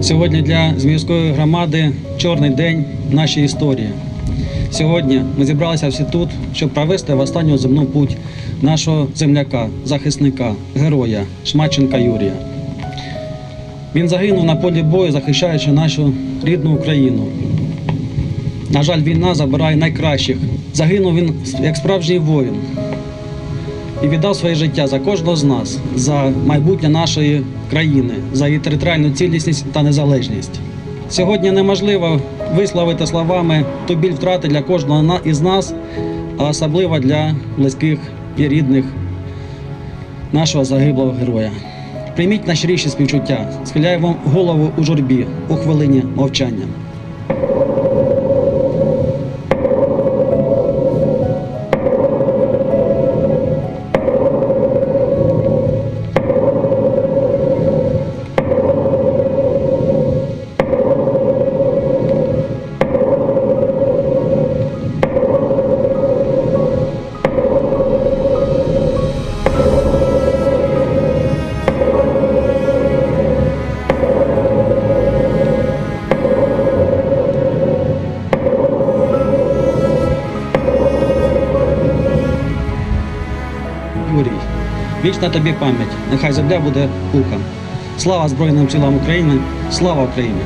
Сьогодні для Зміївської громади чорний день в нашій історії. Сьогодні ми зібралися всі тут, щоб провести в останню земну путь нашого земляка, захисника, героя Шмаченка Юрія. Він загинув на полі бою, захищаючи нашу рідну Україну. На жаль, війна забирає найкращих. Загинув він як справжній воїн і віддав своє життя за кожного з нас, за майбутнє нашої країни, за її територіальну цілісність та незалежність. Сьогодні неможливо висловити словами ту біль втрати для кожного із нас, а особливо для близьких і рідних нашого загиблого героя. Прийміть найщиріші співчуття, схиляю вам голову у журбі у хвилині мовчання. Юрій, вічна тобі пам'ять, нехай земля буде пухом. Слава Збройним силам України, слава Україні!